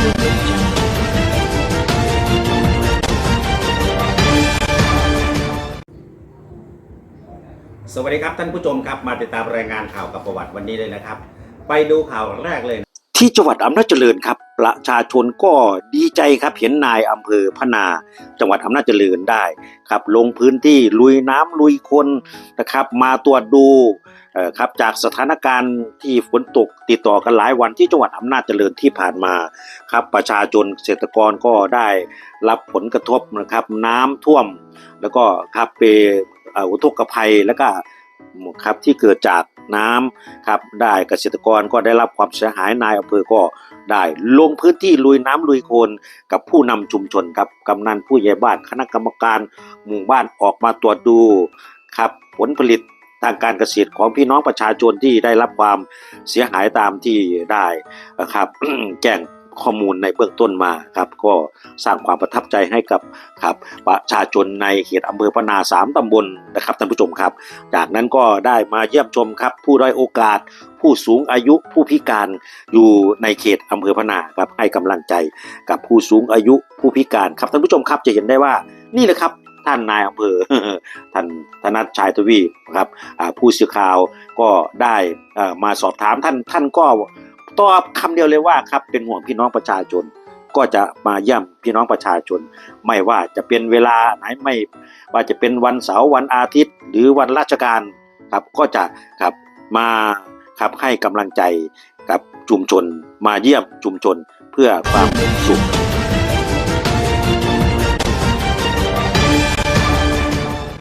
สวัสดีครับท่านผู้ชมครับมาติดตามรายงานข่าวกับประวัติวันนี้เลยนะครับ ไปดูข่าวแรกเลย ที่จังหวัดอำนาจเจริญครับ ประชาชนก็ดีใจครับเห็นนายอำเภอพนา จังหวัดอำนาจเจริญได้ครับลงพื้นที่ลุยน้ำลุยคนนะครับ มาตรวจดูครับจากสถานการณ์ที่ฝนตกติดต่อกันหลายวันที่จังหวัดอำนาจเจริญที่ผ่านมาครับประชาชนเกษตรกรก็ได้รับผลกระทบนะครับน้ำท่วม แล้วก็ครับเปเอ่ออุทกภัยแล้วก็ครับที่เกิดจาก น้ำครับได้เกษตรกรก็ได้รับความเสียหายนายอำเภอก็ได้ลงพื้นที่ลุยน้ำลุยโคลนกับผู้นำชุมชนครับกำนันผู้ใหญ่บ้านคณะกรรมการหมู่บ้านออกมาตรวจดูครับผลผลิตทางการเกษตรของพี่น้องประชาชนที่ได้รับความเสียหายตามที่ได้ครับแจ้ง ข้อมูลในเบื้องต้นมาครับก็สร้างความประทับใจให้กับครับประชาชนในเขตอำเภอพนาสามตำบลนะครับท่านผู้ชมครับ จากนั้นก็ได้มาเยี่ยมชมครับผู้ด้อยโอกาส ผู้สูงอายุผู้พิการอยู่ในเขตอำเภอพนาครับให้กำลังใจกับผู้สูงอายุผู้พิการครับท่านผู้ชมครับจะเห็นได้ว่านี่แหละครับท่านนายอำเภอท่านธนัทชัยทวีครับผู้สื่อข่าวก็ได้มาสอบถามท่านท่านก็ ตอบคำเดียวเลยว่าครับเป็นห่วงพี่น้องประชาชน ก็จะมาเยี่ยมพี่น้องประชาชน ไม่ว่าจะเป็นเวลาไหนไม่ว่าจะเป็นวันเสาร์วันอาทิตย์ หรือวันราชการครับก็จะครับมาครับให้กำลังใจกับชุมชน มาเยี่ยมชุมชนเพื่อความสุข